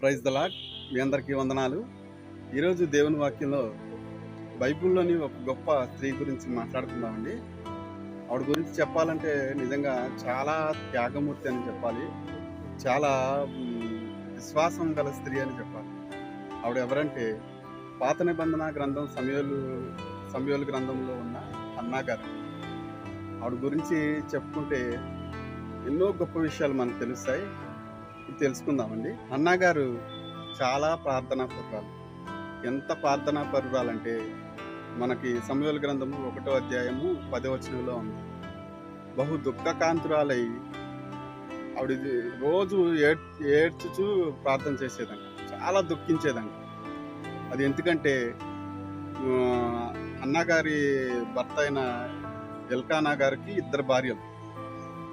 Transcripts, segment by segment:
Praise the lord. మీ అందరికీ వందనాలు. ఈరోజు దేవుని వాక్యంలో బైబిల్లోని ఒక గొప్ప స్త్రీ గురించి మాట్లాడుకుందామండి. ఆవిడ గురించి చెప్పాలంటే నిజంగా చాలా త్యాగమూర్తి అని చెప్పాలి. చాలా విశ్వాసం గల స్త్రీ అని చెప్పాలి. ఆవిడ ఎవరంటే పాత నిబంధన గ్రంథం సమయోలు సమయోలు గ్రంథంలో ఉన్న అన్నా గారు. ఆవిడ గురించి చెప్పుకుంటే ఎన్నో గొప్ప విషయాలు మనకు తెలుస్తాయి. తెలుసుకుందామండి. అన్నగారు చాలా ప్రార్థనా పరురాలు. ఎంత ప్రార్థనా పరురాలంటే మనకి సమయోల గ్రంథము ఒకటో అధ్యాయము పదవచనంలో ఉంది. బహు దుఃఖకాంతురాలై ఆవిడ ఇది రోజు ఏడ్ ఏడ్చుచు ప్రార్థన చేసేదంట. చాలా దుఃఖించేదంట. అది ఎందుకంటే అన్నగారి భర్త అయిన ఎల్కానా గారికి ఇద్దరు భార్యలు.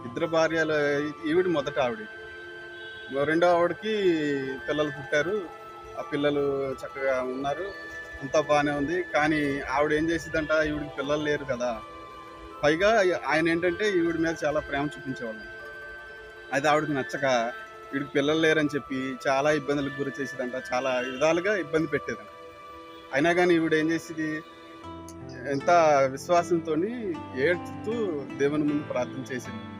ఇద్దరు భార్యలు ఈవిడ మొదట ఆవిడ రెండో ఆవిడకి పిల్లలు పుట్టారు. ఆ పిల్లలు చక్కగా ఉన్నారు. అంతా బాగానే ఉంది. కానీ ఆవిడ ఏం చేసిందంట ఈవిడికి పిల్లలు లేరు కదా. పైగా ఆయన ఏంటంటే ఈవిడ మీద చాలా ప్రేమ చూపించేవాళ్ళు. అది ఆవిడకి నచ్చక వీడికి పిల్లలు లేరని చెప్పి చాలా ఇబ్బందులకు గురి చేసేదంట చాలా విధాలుగా ఇబ్బంది పెట్టేదంట. అయినా కానీ ఈవిడ ఏం చేసేది? ఎంత విశ్వాసంతో ఏడ్చుతూ దేవుని ముందు ప్రార్థన చేసింది.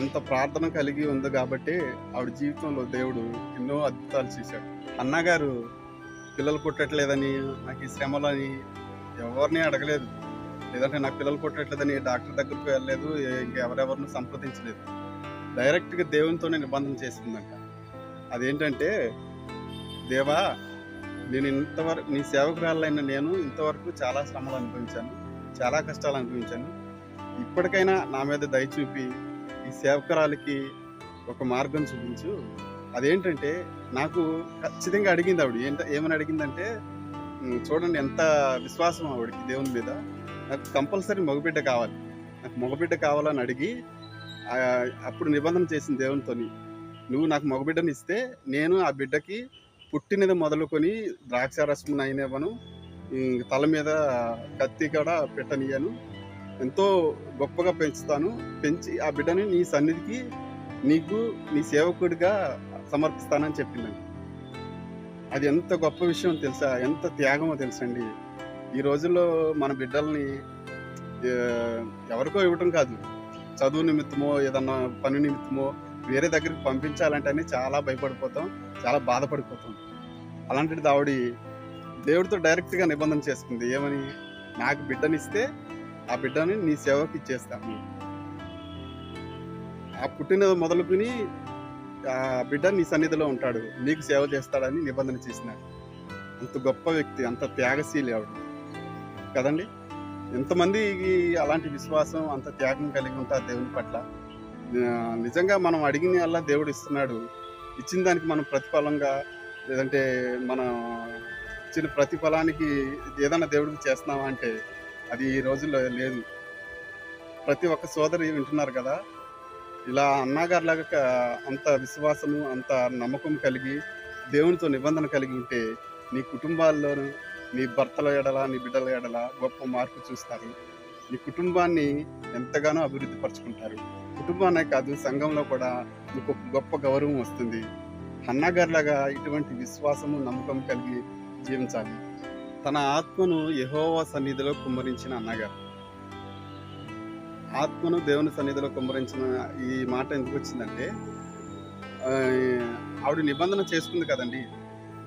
అంత ప్రార్థన కలిగి ఉంది కాబట్టి ఆవిడ జీవితంలో దేవుడు ఎన్నో అద్భుతాలు చేశాడు. అన్నగారు పిల్లలు పుట్టట్లేదని నాకు ఈ శ్రమలని ఎవరిని అడగలేదు. లేదంటే నాకు పిల్లలు పుట్టట్లేదని డాక్టర్ దగ్గరకు వెళ్ళలేదు ఇంకెవరెవరిని సంప్రదించలేదు. డైరెక్ట్గా దేవునితోనే నిబంధన చేసుకుందంట అదేంటంటే దేవా నేను ఇంతవరకు నీ సేవకురాలైన నేను ఇంతవరకు చాలా శ్రమలు అనుభవించాను చాలా కష్టాలు అనుభవించాను. ఇప్పటికైనా నా మీద దయచూపి ఈ సేవకురాలకి ఒక మార్గం చూపించు. అదేంటంటే నాకు ఖచ్చితంగా అడిగింది ఆవిడ. ఏంట ఏమని అడిగిందంటే చూడండి ఎంత విశ్వాసం ఆవిడకి దేవుని మీద. నాకు కంపల్సరీ మగబిడ్డ కావాలి. నాకు మగబిడ్డ కావాలని అడిగి అప్పుడు నిబంధన చేసింది దేవునితోని. నువ్వు నాకు మగబిడ్డని ఇస్తే నేను ఆ బిడ్డకి పుట్టినది మొదలుకొని ద్రాక్ష రసం అయినవను తల మీద కత్తి కూడా పెట్టనియను ఎంతో గొప్పగా పెంచుతాను. పెంచి ఆ బిడ్డని నీ సన్నిధికి నీకు నీ సేవకుడిగా సమర్పిస్తానని చెప్పిందండి. అది ఎంత గొప్ప విషయం తెలుసా? ఎంత త్యాగమో తెలుసండి. ఈ రోజుల్లో మన బిడ్డల్ని ఎవరికో ఇవ్వటం కాదు. చదువు నిమిత్తమో ఏదన్నా పని నిమిత్తమో వేరే దగ్గరికి పంపించాలంటేనే చాలా భయపడిపోతాం చాలా బాధపడిపోతాం. అలాంటిది ఆవిడ దేవుడితో డైరెక్ట్గా నిబంధన చేసుకుంది. ఏమని? నాకు బిడ్డనిస్తే ఆ బిడ్డని నీ సేవకి ఇచ్చేస్తాను ఆ పుట్టినది మొదలుకుని ఆ బిడ్డ నీ సన్నిధిలో ఉంటాడు. నీకు సేవ చేస్తాడని నిబంధన చేసినాడు అంత గొప్ప వ్యక్తి అంత త్యాగశీలి ఆవిడ. కదండి? ఎంతమంది అలాంటి విశ్వాసం అంత త్యాగం కలిగి ఉంటారు దేవుని పట్ల? నిజంగా మనం అడిగిన అలా దేవుడు ఇస్తున్నాడు. ఇచ్చిన దానికి మనం ప్రతిఫలంగా లేదంటే మనం ఇచ్చిన ప్రతిఫలానికి ఏదైనా దేవుడికి చేస్తున్నామా అంటే అది ఈ రోజుల్లో లేదు. ప్రతి ఒక్క సోదరి వింటున్నారు కదా ఇలా అన్నగారిలాగా అంత విశ్వాసము అంత నమ్మకం కలిగి దేవునితో నిబంధన కలిగి ఉంటే నీ కుటుంబాల్లోనూ నీ భర్తల ఎడల నీ బిడ్డల ఎడల గొప్ప మార్పు చూస్తారు. నీ కుటుంబాన్ని ఎంతగానో అభివృద్ధి పరుచుకుంటారు. కుటుంబానే కాదు సంఘంలో కూడా నీకు గొప్ప గౌరవం వస్తుంది. అన్నగారిలాగా ఇటువంటి విశ్వాసము నమ్మకం కలిగి జీవించాలి. తన ఆత్మను యహోవా సన్నిధిలో కుమ్మరించిన అన్నగారు. ఆత్మను దేవుని సన్నిధిలో కుమ్మరించిన ఈ మాట ఎందుకు వచ్చిందంటే ఆవిడ నిబంధన చేసుకుంది కదండి.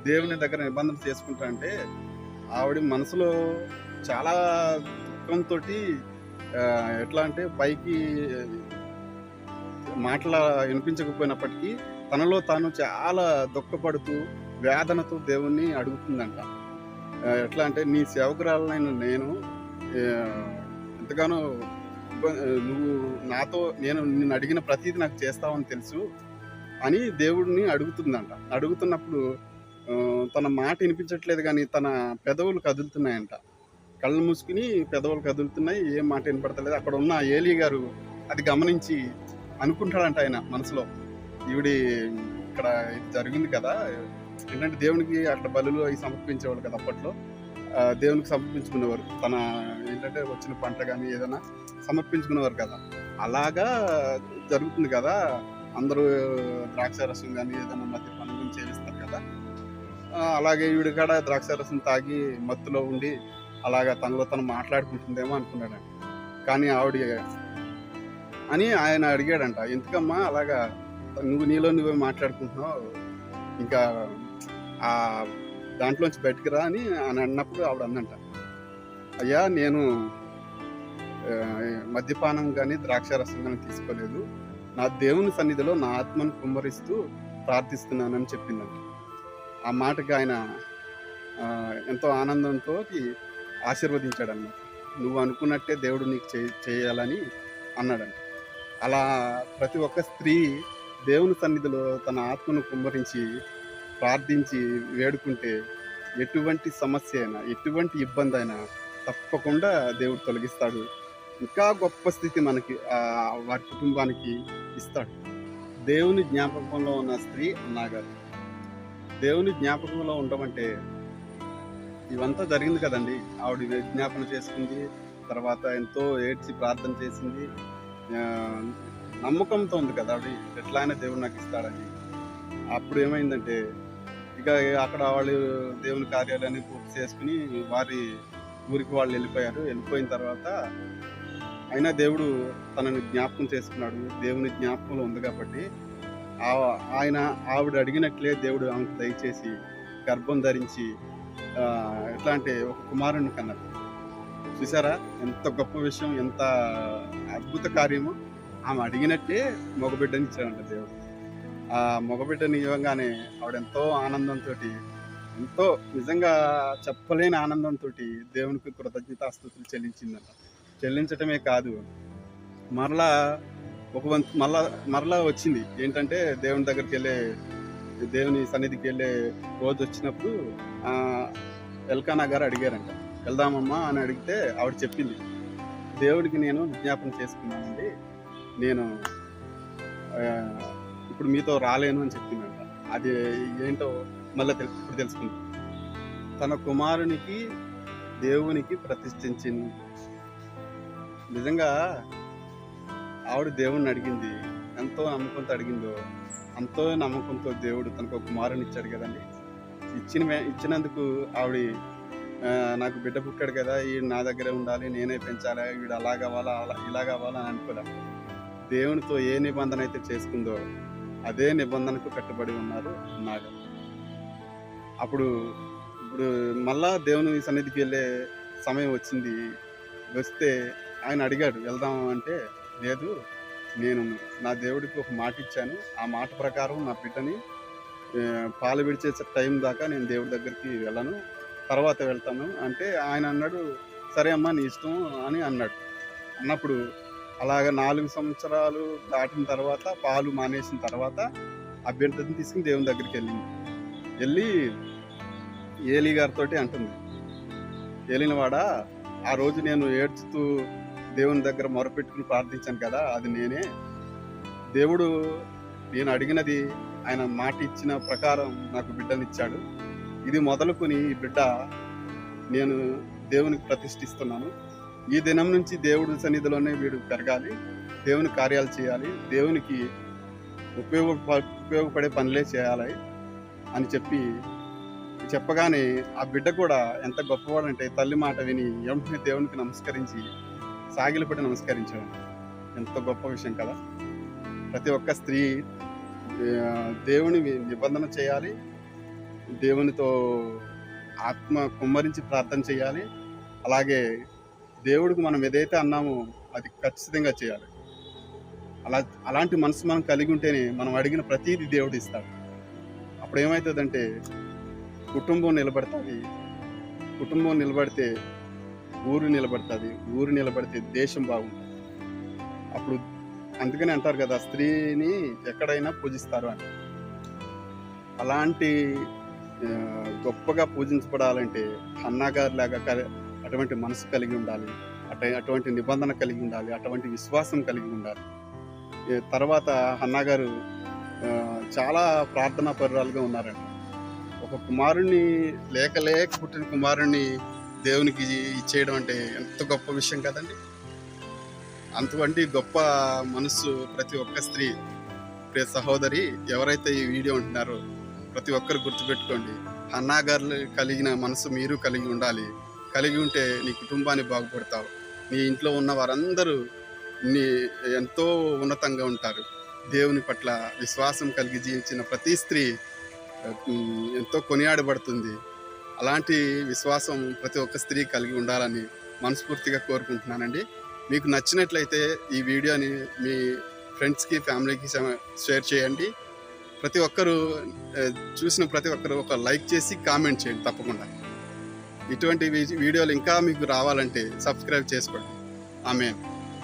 దేవుని దగ్గర నిబంధన చేసుకుంటా అంటే ఆవిడ మనసులో చాలా దుఃఖంతో ఎట్లా అంటే పైకి మాటల వినిపించకపోయినప్పటికీ తనలో తాను చాలా దుఃఖపడుతూ వేదనతో దేవుణ్ణి అడుగుతుందంట. ఎట్లా అంటే నీ సేవకురాలనైన నేను ఎంతగానో నువ్వు నాతో నేను నిన్ను అడిగిన ప్రతిదీ నాకు చేస్తావని తెలుసు అని దేవుడిని అడుగుతుందంట. అడుగుతున్నప్పుడు తన మాట వినిపించట్లేదు కానీ తన పెదవులు కదులుతున్నాయంట. కళ్ళు మూసుకుని పెదవులు కదులుతున్నాయి ఏం మాట వినపడతలేదు. అక్కడ ఉన్న ఏలి గారు అది గమనించి అనుకుంటాడంట ఆయన మనసులో. ఈవిడి ఇక్కడ ఇది జరిగింది కదా ఏంటంటే దేవునికి అక్కడ బలులు అవి సమర్పించేవాళ్ళు కదా అప్పట్లో. దేవునికి సమర్పించుకునేవారు. తన ఏంటంటే వచ్చిన పంట కానీ ఏదైనా సమర్పించుకునేవారు కదా. అలాగా జరుగుతుంది కదా. అందరూ ద్రాక్ష రసం కానీ ఏదైనా మధ్య పనులు చేస్తారు కదా. అలాగే ఈవిడ కూడా ద్రాక్షారసం తాగి మత్తులో ఉండి అలాగా తనలో తను మాట్లాడుకుంటుందేమో అనుకున్నాడంట కానీ ఆవిడ అని ఆయన అడిగాడంట. ఎందుకమ్మా అలాగా నువ్వు నీలో నువ్వే మాట్లాడుకుంటున్నావు. ఇంకా ఆ దాంట్లోంచి బయటికి రా అని అని అన్నప్పుడు ఆవిడ అందంట అయ్యా నేను మద్యపానం కానీ ద్రాక్షారసం కానీ తీసుకోలేదు. నా దేవుని సన్నిధిలో నా ఆత్మను కుమ్మరిస్తూ ప్రార్థిస్తున్నానని చెప్పిందంట. ఆ మాటకి ఆయన ఎంతో ఆనందంతో ఆశీర్వదించాడన్నమాట. నువ్వు అనుకున్నట్టే దేవుడు నీకు చే చేయాలని అన్నాడంట. అలా ప్రతి ఒక్క స్త్రీ దేవుని సన్నిధిలో తన ఆత్మను కుమ్మరించి ప్రార్థించి వేడుకుంటే ఎటువంటి సమస్య అయినా ఎటువంటి ఇబ్బంది అయినా తప్పకుండా దేవుడు తొలగిస్తాడు. ఇంకా గొప్ప స్థితి మనకి వారి కుటుంబానికి ఇస్తాడు. దేవుని జ్ఞాపకంలో ఉన్న స్త్రీ అన్నాగారు. దేవుని జ్ఞాపకంలో ఉండమంటే ఇవంతా జరిగింది కదండి. ఆవిడ విజ్ఞాపన చేసుకుంది తర్వాత ఎంతో ఏడ్చి ప్రార్థన చేసింది. నమ్మకంతో ఉంది కదా ఆవిడ. ఎట్లా అయినా దేవుడు నాకు ఇస్తాడని. అప్పుడు ఏమైందంటే ఇక అక్కడ వాళ్ళు దేవుని కార్యాలయాన్ని పూర్తి చేసుకుని వారి ఊరికి వాళ్ళు వెళ్ళిపోయారు. వెళ్ళిపోయిన తర్వాత అయినా దేవుడు తనని జ్ఞాపకం చేసుకున్నాడు. దేవుని జ్ఞాపకంలో ఉంది కాబట్టి ఆ- ఆయన ఆవిడ అడిగినట్లే దేవుడు ఆమెకు దయచేసి గర్భం ధరించి ఆ, ఎట్లా అంటే ఒక కుమారుని కన్నారు చూసారా? ఎంత గొప్ప విషయం ఎంత అద్భుత కార్యము. ఆమె అడిగినట్టే మగబిడ్డని ఇచ్చాడంట దేవుడు. ఆ మగబిడ్డని ఇవ్వగానే ఆవిడెంతో ఆనందంతో ఎంతో నిజంగా చెప్పలేని ఆనందంతో దేవునికి కృతజ్ఞతాస్తుతులు చెల్లించిందంట. చెల్లించటమే కాదు మరలా ఒక వంతు మరలా మరలా వచ్చింది. ఏంటంటే దేవుని దగ్గరికి వెళ్ళే దేవుని సన్నిధికి వెళ్ళే రోజు వచ్చినప్పుడు ఎల్కానా గారు అడిగారంట. వెళ్దామమ్మా అని అడిగితే ఆవిడ చెప్పింది దేవుడికి నేను విజ్ఞాపన చేసుకున్నానండి. నేను ఇప్పుడు మీతో రాలేను అని చెప్పిందంట. అది ఏంటో మళ్ళీ తెలు ఇప్పుడు తెలుసుకుంది. తన కుమారునికి దేవునికి ప్రతిష్ఠించింది. నిజంగా ఆవిడ దేవుణ్ణి అడిగింది. ఎంతో నమ్మకంతో అడిగిందో ఎంతో నమ్మకంతో దేవుడు తనకు కుమారుని ఇచ్చాడు కదండి. ఇచ్చిన ఇచ్చినందుకు ఆవిడ నాకు బిడ్డ పుట్టాడు కదా ఈ నా దగ్గరే ఉండాలి నేనే పెంచాలి వీడు అలా కావాలా అలా ఇలా కావాలా అని అనుకోలే. దేవునితో ఏ నిబంధన అయితే చేసుకుందో అదే నిబంధనకు కట్టుబడి ఉన్నారు నాగ అప్పుడు ఇప్పుడు మళ్ళా దేవుని సన్నిధికి వెళ్ళే సమయం వచ్చింది. వస్తే ఆయన అడిగాడు వెళ్దాం అంటే లేదు నేను నా దేవుడికి ఒక మాట ఇచ్చాను. ఆ మాట ప్రకారం నా బిడ్డని పాలు విడిచే టైం దాకా నేను దేవుడి దగ్గరికి వెళ్ళను. తర్వాత వెళ్తాను. అంటే ఆయన అన్నాడు సరే అమ్మా నీ ఇష్టం అని అన్నాడు. అన్నప్పుడు అలాగ నాలుగు సంవత్సరాలు దాటిన తర్వాత పాలు మానేసిన తర్వాత అభ్యర్థిని తీసుకుని దేవుని దగ్గరికి వెళ్ళింది. వెళ్ళి ఏలి గారితో అంటుంది. ఏలినవాడ ఆ రోజు నేను ఏడ్చుతూ దేవుని దగ్గర మొరపెట్టుకుని ప్రార్థించాను కదా అది నేనే. దేవుడు నేను అడిగినది ఆయన మాట ఇచ్చిన ప్రకారం నాకు బిడ్డనిచ్చాడు ఇది మొదలుకొని ఈ బిడ్డ నేను దేవునికి ప్రతిష్ఠిస్తున్నాను. ఈ దినం నుంచి దేవుడి సన్నిధిలోనే వీడు పెరగాలి దేవుని కార్యాలు చేయాలి దేవునికి ఉపయోగ ఉపయోగపడే పనులే చేయాలి అని చెప్పి చెప్పగానే ఆ బిడ్డ కూడా ఎంత గొప్పవాడంటే తల్లి మాట విని వెంటనే దేవునికి నమస్కరించి సాగిలపడి నమస్కరించాడు. ఎంత గొప్ప విషయం కదా. ప్రతి ఒక్క స్త్రీ దేవుని నిబంధన చేయాలి దేవునితో ఆత్మ కుమ్మరించి ప్రార్థన చేయాలి అలాగే దేవుడికి మనం ఏదైతే అన్నామో అది ఖచ్చితంగా చేయాలి. అలా అలాంటి మనసు మనం కలిగి ఉంటేనే మనం అడిగిన ప్రతిదీ దేవుడు ఇస్తాడు. అప్పుడు ఏమవుతుందంటే కుటుంబం నిలబడుతుంది. కుటుంబం నిలబడితే ఊరు నిలబడుతుంది. ఊరు నిలబడితే దేశం బాగుంటుంది. అప్పుడు అందుకని అంటారు కదా స్త్రీని ఎక్కడైనా పూజిస్తారు అని. అలాంటి గొప్పగా పూజించబడాలంటే అన్నగారు లాగా అటువంటి మనసు కలిగి ఉండాలి. అట అటువంటి నిబంధన కలిగి ఉండాలి. అటువంటి విశ్వాసం కలిగి ఉండాలి. తర్వాత అన్నగారు చాలా ప్రార్థనా పరురాలుగా ఉన్నారంట. ఒక కుమారుణ్ణి లేక లేక పుట్టిన కుమారుణ్ణి దేవునికి ఇచ్చేయడం అంటే ఎంత గొప్ప విషయం కదండి. అంతవంటి గొప్ప మనస్సు ప్రతి ఒక్క స్త్రీ ప్రియ సహోదరి ఎవరైతే ఈ వీడియో ఉంటున్నారో ప్రతి ఒక్కరు గుర్తుపెట్టుకోండి. అన్నాగారులు కలిగిన మనసు మీరు కలిగి ఉండాలి. కలిగి ఉంటే నీ కుటుంబాన్ని బాగుపడతావు. నీ ఇంట్లో ఉన్న వారందరూ నీ ఎంతో ఉన్నతంగా ఉంటారు. దేవుని పట్ల విశ్వాసం కలిగి జీవించిన ప్రతి స్త్రీ ఎంతో కొనియాడబడుతుంది. అలాంటి విశ్వాసం ప్రతి ఒక్క స్త్రీ కలిగి ఉండాలని మనస్ఫూర్తిగా కోరుకుంటున్నానండి. మీకు నచ్చినట్లయితే ఈ వీడియోని మీ ఫ్రెండ్స్కి ఫ్యామిలీకి షేర్ చేయండి. ప్రతి ఒక్కరూ చూసిన ప్రతి ఒక్కరు ఒక లైక్ చేసి కామెంట్ చేయండి తప్పకుండా. ఇటువంటి వీడియోలు ఇంకా మీకు రావాలంటే సబ్స్క్రైబ్ చేసుకోండి. ఆమె